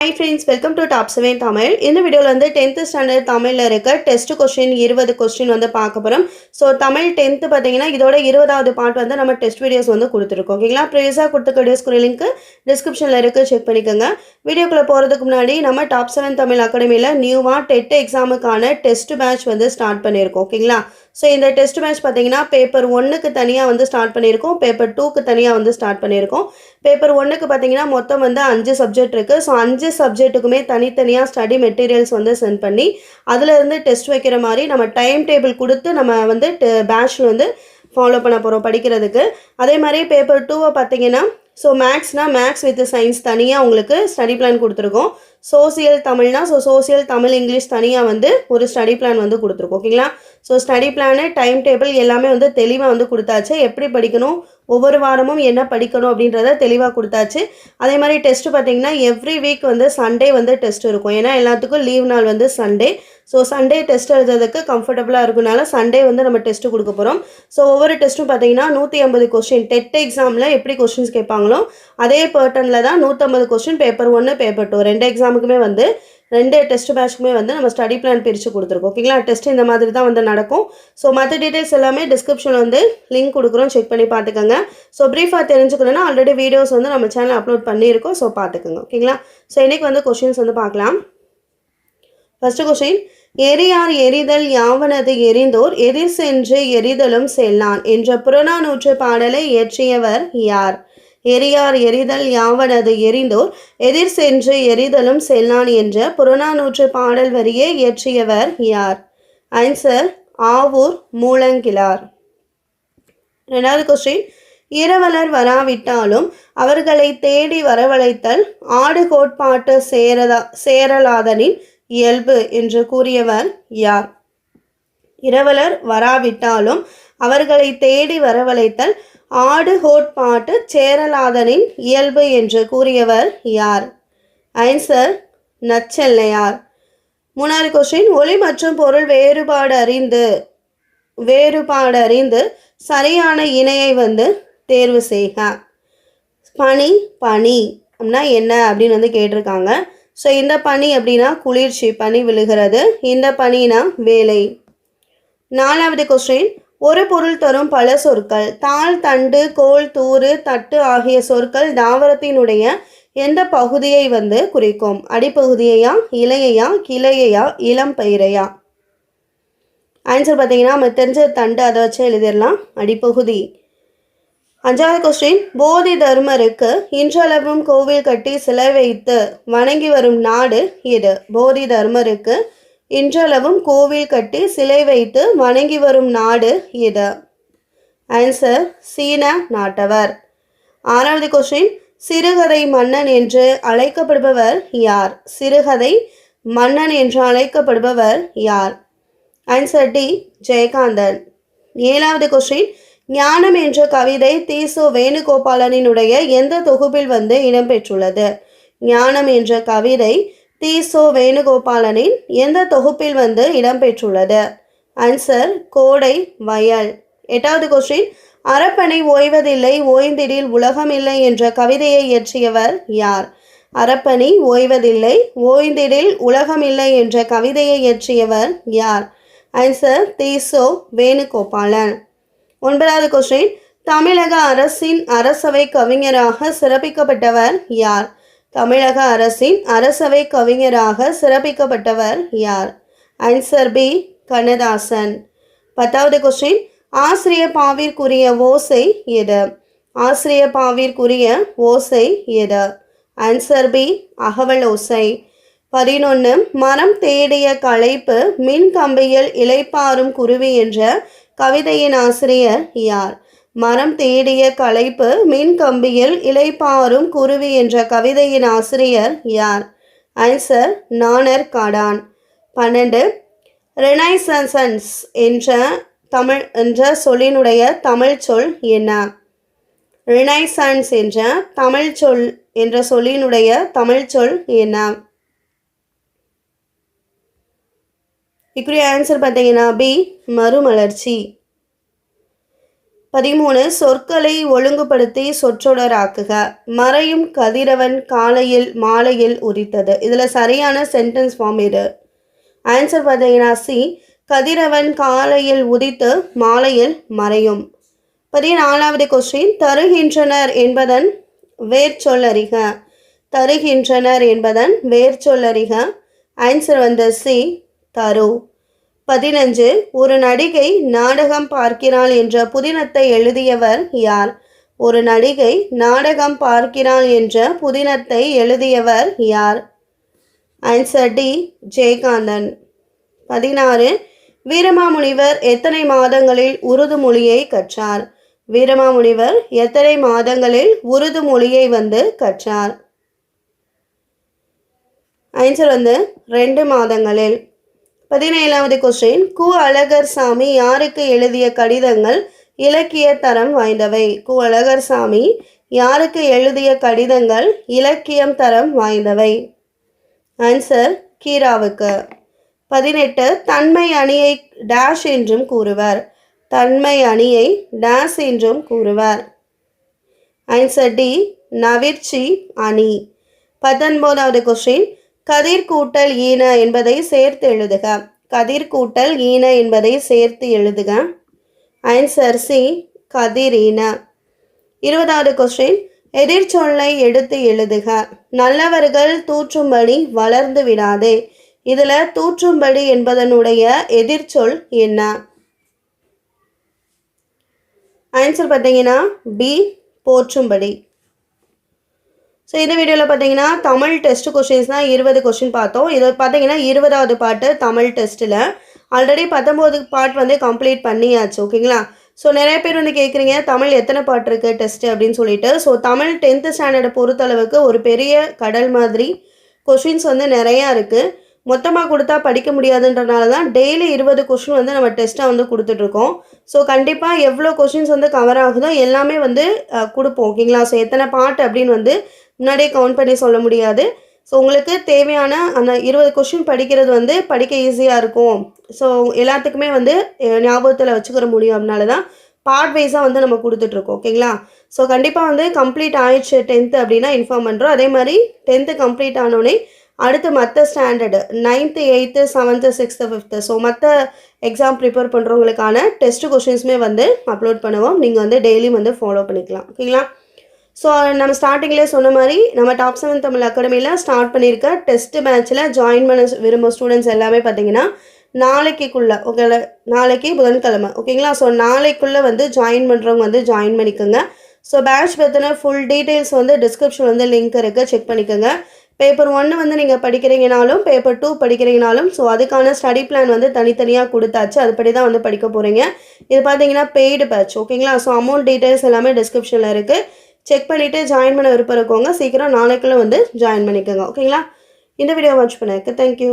Hi friends welcome to top seven Tamil இந்த வீடியோவில் வந்து டென்த்து ஸ்டாண்டர்ட் தமிழில் இருக்க டெஸ்ட் கொஸ்டின் இருபது கொஸ்டின் வந்து பார்க்க போகிறோம் ஸோ தமிழ் டென்த்து பார்த்தீங்கன்னா இதோட இருபதாவது பார்ட் வந்து நம்ம டெஸ்ட் வீடியோஸ் வந்து கொடுத்துருக்கோம். ஓகேங்களா ப்ரீவியஸாக கொடுத்துருக்க வீடியோஸ்க்கு லிங்க் டிஸ்கிரிப்ஷனில் இருக்குது செக் பண்ணிக்கோங்க. வீடியோக்குள்ளே போகிறதுக்கு முன்னாடி நம்ம டாப் செவன் தமிழ் அகாடமியில் நியூவாக டெட் எக்ஸாமுக்கான டெஸ்ட் பேட்ச் வந்து ஸ்டார்ட் பண்ணியிருக்கோம் ஓகேங்களா? ஸோ இந்த டெஸ்ட் மேட்ச் பார்த்தீங்கன்னா பேப்பர் ஒன்றுக்கு தனியாக வந்து ஸ்டார்ட் பண்ணியிருக்கோம் பேப்பர் டூக்கு தனியாக வந்து ஸ்டார்ட் பண்ணியிருக்கோம். பேப்பர் ஒன்றுக்கு பார்த்தீங்கன்னா மொத்தம் வந்து அஞ்சு சப்ஜெக்ட் இருக்குது ஸோ அஞ்சு சப்ஜெக்ட்டுக்குமே தனித்தனியாக ஸ்டடி மெட்டீரியல்ஸ் வந்து சென்ட் பண்ணி அதிலிருந்து டெஸ்ட் வைக்கிற மாதிரி நம்ம டைம் டேபிள் கொடுத்து நம்ம வந்து பேட்ச்சில் வந்து ஃபாலோ பண்ண போகிறோம் படிக்கிறதுக்கு. அதே மாதிரி பேப்பர் டூவை பார்த்தீங்கன்னா ஸோ மேக்ஸ்னால் மேக்ஸ் வித் சயின்ஸ் தனியாக உங்களுக்கு ஸ்டடி பிளான் கொடுத்துருக்கோம். சோசியல் தமிழ்னா ஸோ சோசியல் தமிழ் இங்கிலீஷ் தனியாக வந்து ஒரு ஸ்டடி பிளான் வந்து கொடுத்துருக்கோம். ஓகேங்களா so study plan time table எல்லாமே வந்து தெளிவாக வந்து கொடுத்தாச்சு. எப்படி படிக்கணும்? ஒவ்வொரு வாரமும் என்ன படிக்கணும் அப்படின்றத தெளிவாக கொடுத்தாச்சு. அதே மாதிரி டெஸ்ட்டு பார்த்தீங்கன்னா எவ்ரி வீக் வந்து சண்டே வந்து டெஸ்ட் இருக்கும். ஏன்னா எல்லாத்துக்கும் லீவ் நாள் வந்து சண்டே ஸோ சண்டே டெஸ்ட் எழுதுறதுக்கு கம்ஃபர்டபுளாக இருக்கனால சண்டே வந்து நம்ம டெஸ்ட்டு கொடுக்க போகிறோம் ஸோ ஒவ்வொரு டெஸ்ட்டும் பார்த்தீங்கன்னா நூற்றி ஐம்பது கொஸ்டின் டெட் எக்ஸாமில் எப்படி கொஸ்டின்ஸ் கேட்பாங்களோ அதே பேட்டர்னில் தான் நூற்றம்பது கொஸ்டின் பேப்பர் ஒன்று பேப்பர் டூ ரெண்டு எக்ஸாமுக்குமே வந்து ரெண்டு டெஸ்ட் பேட்ச்க்குமே வந்து நம்ம ஸ்டடி பிளான் பிரித்து கொடுத்துருக்கோம். ஓகேங்களா டெஸ்ட் இந்த மாதிரி தான் வந்து நடக்கும். ஸோ மற்ற டீட்டெயில்ஸ் எல்லாமே டிஸ்கிரிப்ஷனில் வந்து லிங்க் கொடுக்குறோம். செக் பண்ணி பார்த்துக்கோங்க. ஸோ ப்ரீஃபாக தெரிஞ்சுக்கணுன்னா ஆல்ரெடி வீடியோஸ் வந்து நம்ம சேனல் அப்லோட் பண்ணியிருக்கோம். ஸோ பார்த்துக்கோங்க. ஓகேங்களா ஸோ இன்றைக்கி வந்து கொஷின்ஸ் வந்து பார்க்கலாம். ஃபஸ்ட்டு கொஷின் எரியார் எரிதல் யாவனது எரிந்தோர்? எதிர் சென்று எரிதலும் செல்லான். என்ற புறநானூற்று பாடலை இயற்றியவர் யார்? எரியார் எரிதல் யாவனது எரிந்தோர்? எதிர் சென்று எரிதலும் செல்லான் என்ற புறநானூற்று பாடல் வரியை இயற்றியவர் யார்? ஆன்சர் ஆவூர் மூலங்கிலார் ரெண்டாவது கொஸ்டின் இரவலர் வராவிட்டாலும் அவர்களை தேடி வரவழைத்தல் ஆடு கோட்பாட்டு சேரதா சேரலாதனின் இயல்பு என்று கூறியவர் யார்? இரவலர் வராவிட்டாலும் அவர்களை தேடி வரவழைத்தல் ஆடு கோட்பாட்டு சேரலாதனின் இயல்பு என்று கூறியவர் யார்? ஆன்சர் நச்செல்லையார். மூணாவது கொஸ்டின் ஒளி மற்றும் பொருள் வேறுபாடு அறிந்து வேறுபாடு அறிந்து சரியான இணையை வந்து தேர்வு செய்க. பனி பனி அப்படின்னா என்ன அப்படின்னு வந்து கேட்டிருக்காங்க. ஸோ இந்த பனி அப்படின்னா குளிர்ச்சி பனி விழுகிறது. இந்த பனினா வேலை. நாலாவது கொஸ்டின் ஒரு பொருள் தரும் பல சொற்கள். தாள் தண்டு கோல் தூறு தட்டு ஆகிய சொற்கள் தாவரத்தினுடைய எந்த பகுதியை வந்து குறிக்கும்? அடிப்பகுதியையா இலையையா கிளையையா இளம் பயிரையா? ஆன்சர் பார்த்தீங்கன்னா நம்ம தெரிஞ்ச தண்டு அதை வச்சு எழுதிடலாம். அடிப்பகுதி. அஞ்சாவது கொஸ்டின் போதி தர்மருக்கு இன்றளவும் கோவில் கட்டி சிலை வைத்து வணங்கி வரும் நாடு எது? போதி தர்மருக்கு இன்றளவும் கோவில் கட்டி சிலை வைத்து வணங்கி வரும் நாடு இது. ஆன்சர் சீன நாட்டவர். ஆறாவது கொஸ்டின் சிறுகதை மன்னன் என்று அழைக்கப்படுபவர் யார்? சிறுகதை மன்னன் என்று அழைக்கப்படுபவர் யார்? Answer T Jayakanthan. ஏழாவது கொஸ்டின் ஞானம் என்ற கவிதை தீசு வேணுகோபாலனினுடைய எந்த தொகுப்பில் வந்து இடம்பெற்றுள்ளது ஞானம் என்ற கவிதை தீசோ வேணுகோபாலனின் எந்த தொகுப்பில் வந்து இடம்பெற்றுள்ளது? ஆன்சர் கோடை வயல். எட்டாவது கொஸ்டின் அறப்பணி ஓய்வதில்லை ஓய்ந்திடில் உலகமில்லை என்ற கவிதையை இயற்றியவர் யார்? அறப்பணி ஓய்வதில்லை ஓய்ந்திடில் உலகமில்லை என்ற கவிதையை இயற்றியவர் யார்? ஆன்சர் தீசோ வேணுகோபாலன். ஒன்பதாவது கொஸ்டின் தமிழக அரசின் அரசவை கவிஞராக சிறப்பிக்கப்பட்டவர் யார்? தமிழக அரசின் அரசவை கவிஞராக சிறப்பிக்கப்பட்டவர் யார்? Answer B Kannadasan. பத்தாவது கொஸ்டின் ஆசிரிய பாவிற்குரிய ஓசை எது? ஆசிரிய பாவிற்குரிய ஓசை எது? ஆன்சர் பி அகவல் ஓசை. பதினொன்று மரம் தேடிய களைப்பு மின் கம்பியில் இலைப்பாரும் குருவி என்ற கவிதையின் ஆசிரியர் யார்? மரம் தேடிய களைப்பு மின் கம்பியில் இலைப்பாரும் குருவி என்ற கவிதையின் ஆசிரியர் யார்? ஆன்சர் நாணர் காடான். பன்னெண்டு ரெனைசன்சன்ஸ் என்ற தமிழ் என்ற சொல்லினுடைய தமிழ் சொல் என்ன? ரினைசன்ஸ் என்ற தமிழ் சொல் என்ற சொல்லினுடைய தமிழ் சொல் என்ன? இதுக்குரிய ஆன்சர் பார்த்தீங்கன்னா பி மறுமலர்ச்சி. பதிமூணு சொற்களை ஒழுங்குபடுத்தி சொற்றொடராக்குக. மறையும் கதிரவன் காலையில் மாலையில் உதித்தது இதில் சரியான சென்டென்ஸ் ஃபார்ம் இது ஆன்சர் பார்த்தீங்கன்னா சி கதிரவன் காலையில் உதித்து மாலையில் மறையும். பதினாலாவது கொஸ்டின் தருகின்றனர் என்பதன் வேர்ச்சொல்லறிக. தருகின்றனர் என்பதன் வேர்ச்சொல்லறிக. ஆன்சர் வந்து சி தரு. பதினஞ்சு ஒரு நடிகை நாடகம் பார்க்கிறாள் என்ற புதினத்தை எழுதியவர் யார்? ஒரு நடிகை நாடகம் பார்க்கிறாள் என்ற புதினத்தை எழுதியவர் யார்? Answer D Jayakanthan. பதினாறு வீரமாமுனிவர் எத்தனை மாதங்களில் உருது மொழியை கற்றார்? வீரமாமுனிவர் எத்தனை மாதங்களில் உருது மொழியை வந்து கற்றார்? ஆன்சர் வந்து ரெண்டு மாதங்களில். பதினேழாவது கொஸ்டின் கு அழகர் சாமி யாருக்கு எழுதிய கடிதங்கள் இலக்கிய தரம் வாய்ந்தவை? கு அழகர் சாமி யாருக்கு எழுதிய கடிதங்கள் இலக்கியம் தரம் வாய்ந்தவை? ஆன்சர் கீராவுக்கு. பதினெட்டு தன்மை அணியை டேஷ் என்றும் கூறுவர். தன்மை அணியை டேஷ் என்றும் கூறுவர். ஆன்சர் டி நவிர்ச்சி அணி. பத்தொன்பதாவது கொஸ்டின் கதிர் கூட்டல் ஈன என்பதை சேர்த்து எழுதுக. கதிர் கூட்டல் ஈன என்பதை சேர்த்து எழுதுக. ஆன்சர் சி கதிர் ஈன. இருபதாவது கொஸ்டின் எதிர்ச்சொல்லை எடுத்து எழுதுக. நல்லவர்கள் தூற்றும்படி வளர்ந்து விடாதே. இதில் தூற்றும்படி என்பதனுடைய எதிர்ச்சொல் என்ன? ஆன்சர் பார்த்தீங்கன்னா பி போற்றும்படி. ஸோ இந்த வீடியோவில் பார்த்தீங்கன்னா தமிழ் டெஸ்ட் கொஷின்ஸ் தான் இருபது கொஷின் பார்த்தோம். இது பார்த்தீங்கன்னா இருபதாவது பாட்டு தமிழ் டெஸ்ட்டில் ஆல்ரெடி பத்தொம்போது பாட் வந்து கம்ப்ளீட் பண்ணியாச்சு. ஓகேங்களா ஸோ நிறைய பேர் வந்து கேட்குறீங்க தமிழ் எத்தனை பாட்டு இருக்குது டெஸ்ட்டு அப்படின்னு சொல்லிட்டு. ஸோ தமிழ் டென்த்து ஸ்டாண்டர்டை பொறுத்தளவுக்கு ஒரு பெரிய கடல் மாதிரி கொஷின்ஸ் வந்து நிறையா இருக்குது மொத்தமாக கொடுத்தா படிக்க முடியாதுன்றனால தான் டெய்லி இருபது கொஷின் வந்து நம்ம டெஸ்ட்டாக வந்து கொடுத்துட்ருக்கோம் ஸோ கண்டிப்பாக எவ்வளோ கொஷின்ஸ் வந்து கவர் ஆகுதோ எல்லாமே வந்து கொடுப்போம். ஓகேங்களா ஸோ எத்தனை பாட்டு அப்படின்னு வந்து முன்னாடியே கவுண்ட் பண்ணி சொல்ல முடியாது. ஸோ உங்களுக்கு தேவையான அந்த இருபது கொஷின் படிக்கிறது வந்து படிக்க ஈஸியாக இருக்கும். ஸோ எல்லாத்துக்குமே வந்து ஞாபகத்தில் வச்சுக்கிற முடியும் அதனால தான் பார்ட் வைஸாக வந்து நம்ம கொடுத்துட்ருக்கோம் ஓகேங்களா ஸோ கண்டிப்பாக வந்து கம்ப்ளீட் ஆயிடுச்சு டென்த்து அப்படின்னா இன்ஃபார்ம் பண்ணுறோம் அதே மாதிரி டென்த்து கம்ப்ளீட் ஆனோடனே அடுத்து மற்ற standard ninth eighth seventh sixth fifth so மற்ற எக்ஸாம் ப்ரிப்பேர் பண்ணுறவங்களுக்கான டெஸ்ட் கொஷின்ஸுமே வந்து அப்லோட் பண்ணுவோம். நீங்கள் வந்து டெய்லியும் வந்து ஃபாலோ பண்ணிக்கலாம். ஓகேங்களா ஸோ நம்ம ஸ்டார்டிங்லேயே சொன்ன மாதிரி நம்ம டாப் செவன் தமிழ் அகாடமியில் ஸ்டார்ட் பண்ணியிருக்க டெஸ்ட் மேட்ச்சில் ஜாயின் பண்ண விரும்பும் ஸ்டூடெண்ட்ஸ் எல்லாமே பார்த்தீங்கன்னா நாளைக்குள்ளே ஓகே நாளைக்கு புதன்கிழமை ஓகேங்களா? ஸோ நாளைக்குள்ளே வந்து ஜாயின் பண்ணுறவங்க வந்து ஜாயின் பண்ணிக்கோங்க. ஸோ பேட்ச் பற்றின ஃபுல் டீட்டெயில்ஸ் வந்து டிஸ்கிரிப்ஷன் வந்து லிங்க் இருக்குது செக் பண்ணிக்கோங்க. பேப்பர் ஒன்று வந்து நீங்கள் படிக்கிறீங்கனாலும் பேப்பர் டூ படிக்கிறீங்கனாலும் ஸோ அதுக்கான ஸ்டடி பிளான் வந்து தனித்தனியாக கொடுத்தாச்சு. அதுபடி தான் வந்து படிக்க போகிறீங்க இது பார்த்தீங்கன்னா பெய்டு பேட்ச் ஓகேங்களா? ஸோ அமௌண்ட் டீட்டெயில்ஸ் எல்லாமே டிஸ்கிரிப்ஷனில் இருக்குது செக் பண்ணிவிட்டு ஜாயின் பண்ண விருப்பம் இருக்கவங்க சீக்கிரம் நாளைக்குள்ளே வந்து ஜாயின் பண்ணிக்கோங்க. ஓகேங்களா இந்த வீடியோ வாட்ச் பண்ணதுக்கு தேங்க்யூ